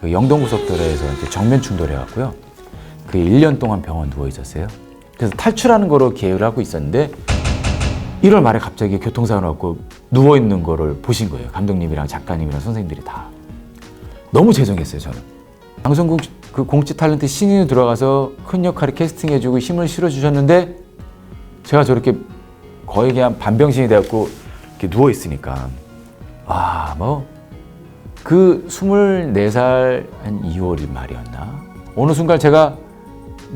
그 영동고속도로에서 이제 정면 충돌해갖고요. 그 1년 동안 병원 누워 있었어요. 그래서 탈출하는 거로 계획을 하고 있었는데 1월 말에 갑자기 교통사고 나고 누워 있는 거를 보신 거예요. 감독님이랑 작가님이랑 선생님들이 다. 너무 죄송했어요, 저는. 방송국 그 공채 탤런트 신인으로 들어가서 큰 역할을 캐스팅해주고 힘을 실어주셨는데 제가 저렇게 거의 그냥 반병신이 돼갖고 이렇게 누워 있으니까 아, 뭐, 그 24살 한 2월이 말이었나? 어느 순간 제가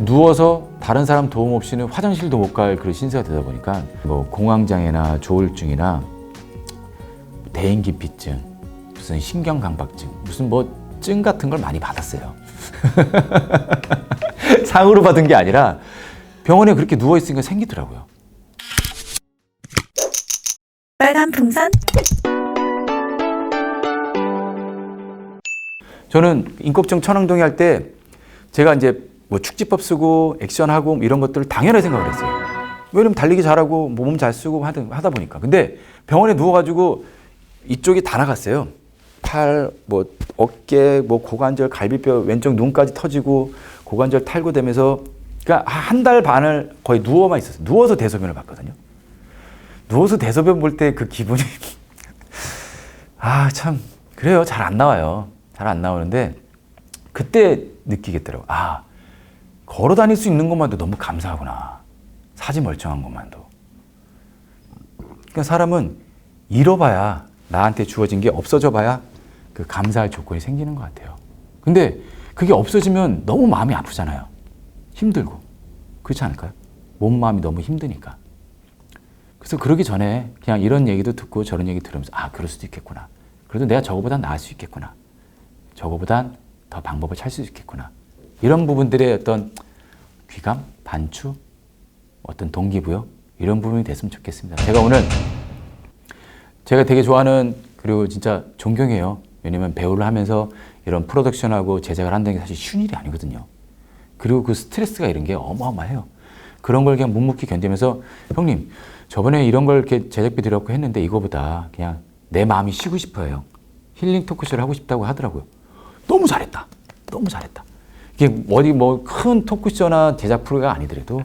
누워서 다른 사람 도움 없이는 화장실도 못 갈 그런 신세가 되다 보니까 뭐 공황장애나 조울증이나 대인기피증, 무슨 신경강박증, 무슨 뭐 증 같은 걸 많이 받았어요. 상으로 받은 게 아니라 병원에 그렇게 누워 있으니까 생기더라고요. 빨간 풍선 저는 인kop증 천왕동에 할때 제가 이제 뭐 축지법 쓰고 액션하고 뭐 이런 것들을 당연하게 생각을 했어요. 왜냐면 달리기 잘하고 뭐몸잘 쓰고 하다 보니까. 근데 병원에 누워가지고 이쪽이 다 나갔어요. 팔, 뭐 어깨, 뭐 고관절, 갈비뼈, 왼쪽 눈까지 터지고 고관절 탈구되면서 그러니까 한 달 반을 거의 누워만 있었어요. 누워서 대소변을 봤거든요. 누워서 대소변 볼 때 그 기분이 아 참 그래요 잘 안 나와요 잘 안 나오는데 그때 느끼겠더라고. 아 걸어 다닐 수 있는 것만도 너무 감사하구나. 사지 멀쩡한 것만도. 그러니까 사람은 잃어봐야 나한테 주어진 게 없어져 봐야 그 감사할 조건이 생기는 것 같아요. 근데 그게 없어지면 너무 마음이 아프잖아요. 힘들고. 그렇지 않을까요? 몸 마음이 너무 힘드니까. 그래서 그러기 전에 그냥 이런 얘기도 듣고 저런 얘기 들으면서 아 그럴 수도 있겠구나. 그래도 내가 저거보단 나을 수 있겠구나. 저거보단 더 방법을 찾을 수 있겠구나. 이런 부분들의 어떤 귀감, 반추, 어떤 동기부여 이런 부분이 됐으면 좋겠습니다. 제가 오늘 제가 되게 좋아하는 그리고 진짜 존경해요. 왜냐면 배우를 하면서 이런 프로덕션하고 제작을 한다는 게 사실 쉬운 일이 아니거든요. 그리고 그 스트레스가 이런 게 어마어마해요. 그런 걸 그냥 묵묵히 견디면서 형님 저번에 이런 걸 이렇게 제작비 들여갖고 했는데 이거보다 그냥 내 마음이 쉬고 싶어요. 힐링 토크쇼를 하고 싶다고 하더라고요. 너무 잘했다. 너무 잘했다. 이게 어디 뭐 큰 토크쇼나 제작 프로가 아니더라도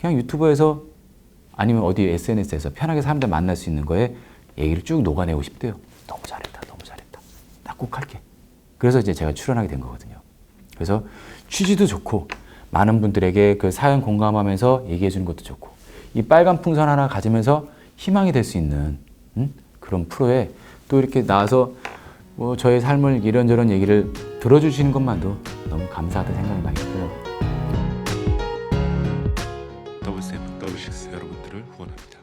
그냥 유튜브에서 아니면 어디 SNS에서 편하게 사람들 만날 수 있는 거에 얘기를 쭉 녹아내고 싶대요. 너무 잘했다. 너무 잘했다. 나 꼭 할게. 그래서 이제 제가 출연하게 된 거거든요. 그래서 취지도 좋고 많은 분들에게 그 사연 공감하면서 얘기해 주는 것도 좋고 이 빨간 풍선 하나 가지면서 희망이 될 수 있는 음? 그런 프로에 또 이렇게 나와서 뭐 저의 삶을 이런저런 얘기를 들어주시는 것만도 너무 감사하다 생각이 많이 들어요. 더블 세븐 더블 식스 여러분들을 후원합니다.